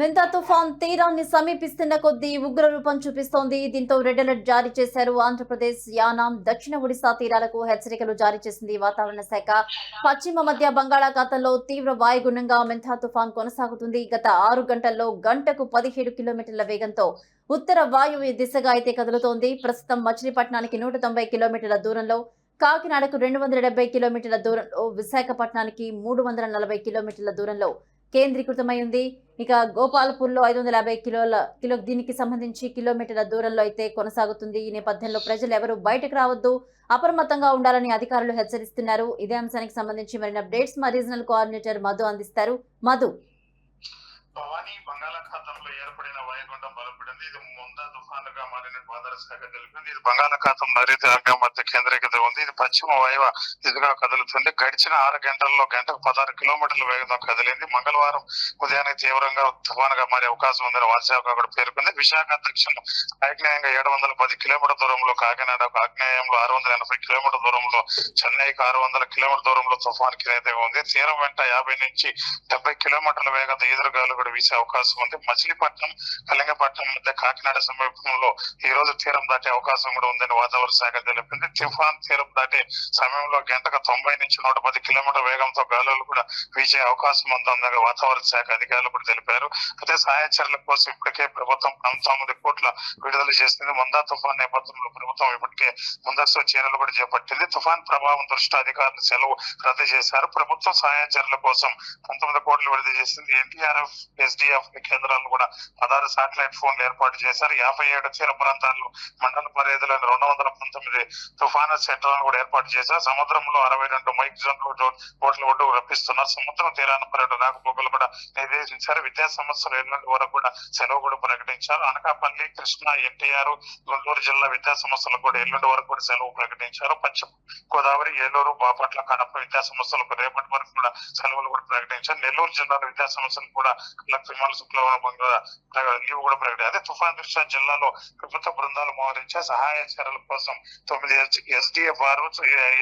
మెంతా తుఫాన్ తీరాన్ని సమీపిస్తున్న కొద్దీ ఉగ్ర రూపం చూపిస్తోంది. దీంతో రెడ్ అలర్ట్ జారీ చేశారు ఆంధ్రప్రదేశ్ యానాం దక్షిణ ఒడిశా తీరాలకు హెచ్చరికలు జారీ చేసింది వాతావరణ శాఖ. పశ్చిమ మధ్య బంగాళాఖాతంలో తీవ్ర వాయుగుణంగా మెంతా తుఫాన్ కొనసాగుతుంది. గత ఆరు గంటల్లో గంటకు పదిహేడు కిలోమీటర్ల వేగంతో ఉత్తర వాయువ్య దిశగా అయితే కదులుతోంది. ప్రస్తుతం మచిలీపట్నానికి నూట తొంభై కిలోమీటర్ల దూరంలో కాకినాడకు రెండు వందల డెబ్బై కిలోమీటర్ల దూరంలో విశాఖపట్నానికి మూడు వందల నలభై కిలోమీటర్ల దూరంలో కేంద్రీకృతమై ఉంది ఇక గోపాలపూర్లో ఐదు వందల యాభై కిలోల కిలో దీనికి సంబంధించి కిలోమీటర్ల దూరంలో అయితే కొనసాగుతుంది. ఈ నేపథ్యంలో ప్రజలు ఎవరు బయటకు రావద్దు అప్రమత్తంగా ఉండాలని అధికారులు హెచ్చరిస్తున్నారు. ఇదే అంశానికి సంబంధించి మరిన్ని అప్డేట్స్ మా రీజనల్ కోఆర్డినేటర్ మధు అందిస్తారు. మధు. భవానీ బంగాళాఖాతంలో ఏర్పడిన వాయుగుండం బలపడింది. ఇది ముందా తుఫానుగా మారిన గోదావరి శాఖ తెలిపింది. ఇది బంగాళాఖాతం నైరుతి మధ్య కేంద్రీకృత ఉంది. ఇది పశ్చిమ వాయువ దిశగా కదులుతుంది. గడిచిన ఆరు గంటల్లో గంటకు పదహారు కిలోమీటర్ల వేగంతో కదిలింది. మంగళవారం ఉదయాన్నే తీవ్రంగా తుఫానుగా మారే అవకాశం ఉందని వార్షాఖ కూడా పేర్కొంది. విశాఖ దక్షిణం ఆగ్నేయంగా ఏడు వందల పది కిలోమీటర్ దూరంలో కాకినాడ ఆగ్నేయంలో ఆరు వందల ఎనభై కిలోమీటర్ దూరంలో చెన్నైకి ఆరు వందల కిలోమీటర్ దూరంలో తుఫాన్ కిరైతే ఉంది. తీరం వెంట యాభై నుంచి డెబ్బై కిలోమీటర్ల వేగంతో ఈదురుగాలు కూడా వీసే అవకాశం ఉంది. మచిలీపట్నం కళింగపట్నం మధ్య కాకినాడ సమీపంలో ఈ రోజు తీరం దాటే అవకాశం కూడా ఉందని వాతావరణ శాఖ తెలిపింది. తుఫాన్ తీరం దాటే సమయంలో గంటకు తొంభై నుంచి నూట పది కిలోమీటర్ వేగంతో గాలులు కూడా వీచే అవకాశం ఉందని వాతావరణ శాఖ అధికారులు కూడా తెలిపారు. అయితే సహాయ చర్యల కోసం ఇప్పటికే ప్రభుత్వం పంతొమ్మిది కోట్ల విడుదల చేసింది. ముందా తుఫాన్ నేపథ్యంలో ప్రభుత్వం ఇప్పటికే ముందస్తు చర్యలు కూడా చేపట్టింది. తుఫాన్ ప్రభావం దృష్ట్యా అధికారులు సెలవు రద్దు చేశారు. ప్రభుత్వం సహాయ చర్యల కోసం పంతొమ్మిది కోట్లు విడుదల చేసింది. ఎన్టీఆర్ఎఫ్ ఎస్డిఎఫ్ కేంద్రాలు కూడా పదహారు శాటిలైట్ ఫోన్లు ఏర్పాటు చేశారు. యాభై ఏడు తీర ప్రాంతాల్లో మండల పరిధిలోని రెండు వందల పంతొమ్మిది తుఫాను సెంటర్లను కూడా ఏర్పాటు చేశారు. సముద్రంలో అరవై రెండు మైక్ జోన్లు ఓట్ల ఒడ్డు రప్పిస్తున్నారు. సముద్రం తీరాన పర్యటన రాకపోకలు కూడా నిర్దేశించారు. విద్యా సంవత్సరం ఎల్లుండి వరకు కూడా సెలవు కూడా ప్రకటించారు. అనకాపల్లి కృష్ణా ఎన్టీఆర్ గుంటూరు జిల్లా విద్యా సంస్థలకు కూడా ఎల్లుండి వరకు కూడా సెలవు ప్రకటించారు. పశ్చిమ గోదావరి ఏలూరు బాపట్ల కడప విద్యా సంస్థలకు రేపటి వరకు కూడా సెలవులు కూడా ప్రకటించారు. నెల్లూరు జిల్లాలో విద్యా సంస్థలు కూడా కలెక్టర్ విమల శుక్రవారం లీవ్ కూడా ప్రకటించారు అదే తుఫాన్ దృష్ట్యా జిల్లాలో ప్రభుత్వ బృందాలు మోహరించే సహాయ చర్యల కోసం తొమ్మిది ఎస్డిఎఫ్ ఆరు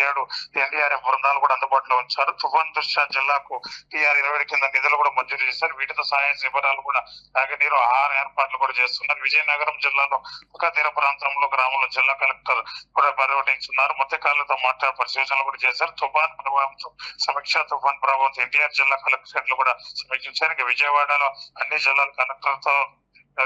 ఏడు ఎన్డీఆర్ఎఫ్ బృందాలు కూడా అందుబాటులో ఉంచారు. తుఫాన్ దృష్ట్యా జిల్లాకు టీఆర్ ఇరవై కింద నిధులు కూడా మంజూరు చేశారు. వీటితో సహాయ శిబిరాలు కూడా తాగనీరు ఆహార ఏర్పాట్లు కూడా చేస్తున్నారు. విజయనగరం జిల్లాలో ఒక తీర ప్రాంతంలో గ్రామంలో జిల్లా కలెక్టర్ కూడా పర్యటించున్నారు. మత్స్యకారులతో మాట్లాడే పరిశీలనలు కూడా చేశారు. తుఫాన్ ప్రభావంతో సమీక్ష తుఫాన్ ప్రభావంతో ఎన్టీఆర్ జిల్లా కలెక్టర్లు కూడా సమీక్షించారు. ఇంకా విజయవాడలో అన్ని జిల్లాల కలెక్టర్తో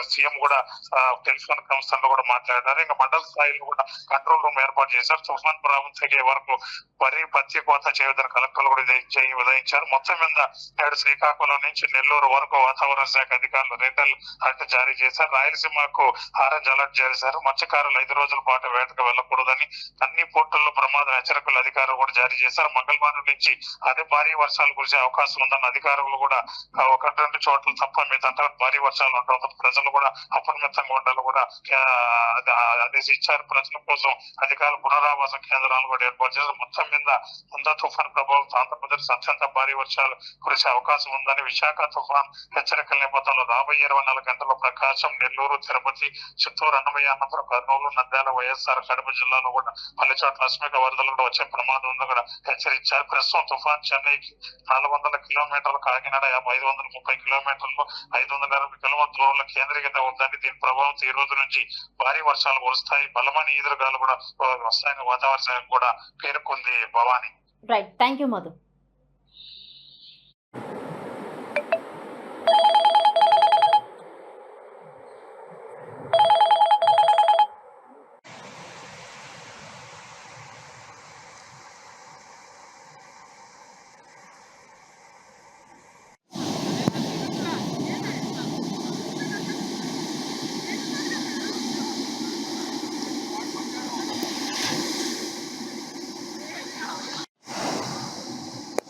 సీఎం కూడా టెలిఫోన్ సంస్థల్లో కూడా మాట్లాడారు. ఇంకా మండల స్థాయిలో కూడా కంట్రోల్ రూమ్ ఏర్పాటు చేశారు. తుఫాన్ ప్రభావం తగ్గే వరకు వరి పత్తి కోత చేయవద్దని కలెక్టర్లు కూడా ఉదయించ- ఉదయించారు మొత్తం మీద నేడు శ్రీకాకుళం నుంచి నెల్లూరు వరకు వాతావరణ శాఖ అధికారులు రిటైల్ అలర్ట్ జారీ చేశారు. రాయలసీమకు ఆరెంజ్ అలర్ట్ చేశారు. మత్స్యకారులు ఐదు రోజుల పాటు వేటకు వెళ్ళకూడదని అన్ని పోర్టుల్లో ప్రమాద హెచ్చరికలు అధికారులు కూడా జారీ చేశారు. మంగళవారం నుంచి అదే భారీ వర్షాలు కురిసే అవకాశం ఉందని అధికారులు కూడా ఒకటి రెండు చోట్ల తప్ప మీద భారీ వర్షాలు ఉండడం ప్రజలు కూడా అప్రమత్తంగా ఉండాలి కూడా ఆ, ఇచ్చారు ప్రజల కోసం. అధికారులు పునరావాస కేంద్రాలు కూడా ఏర్పాటు చేశారు మొత్తం మీద ముందా తుఫాన్ ప్రభావంతో ఆంధ్రప్రదేశ్ అత్యంత భారీ వర్షాలు కురిసే అవకాశం ఉందని విశాఖ తుఫాన్ హెచ్చరికల నేపథ్యంలో రాబోయే ఇరవై నాలుగు గంటల ప్రకాశం నెల్లూరు తిరుపతి చిత్తూరు అన్నమయ్య అనంతరం కర్నూలు నంద్యాల వైఎస్ఆర్ కడప జిల్లాలో కూడా పలు చోట్ల అస్మిక వరదలు కూడా వచ్చే ప్రమాదం ఉందని కూడా హెచ్చరించారు. ప్రస్తుతం తుఫాన్ చెన్నైకి నాలుగు వందల కిలోమీటర్లు కాకినాడ యాభై ఐదు వందల ముప్పై కిలోమీటర్లు ఐదు వందల ఇరవై కిలోమీటర్ల దూరంలో కేంద్రీకృత ఉందని దీని ప్రభావంతో ఈ రోజు నుంచి భారీ వర్షాలు కురుస్తాయి. బలమైన ఈదురుగాలు కూడా వస్తాయని వాతావరణ కూడా పేర్కొంది Bhavani. Right thank you Madhu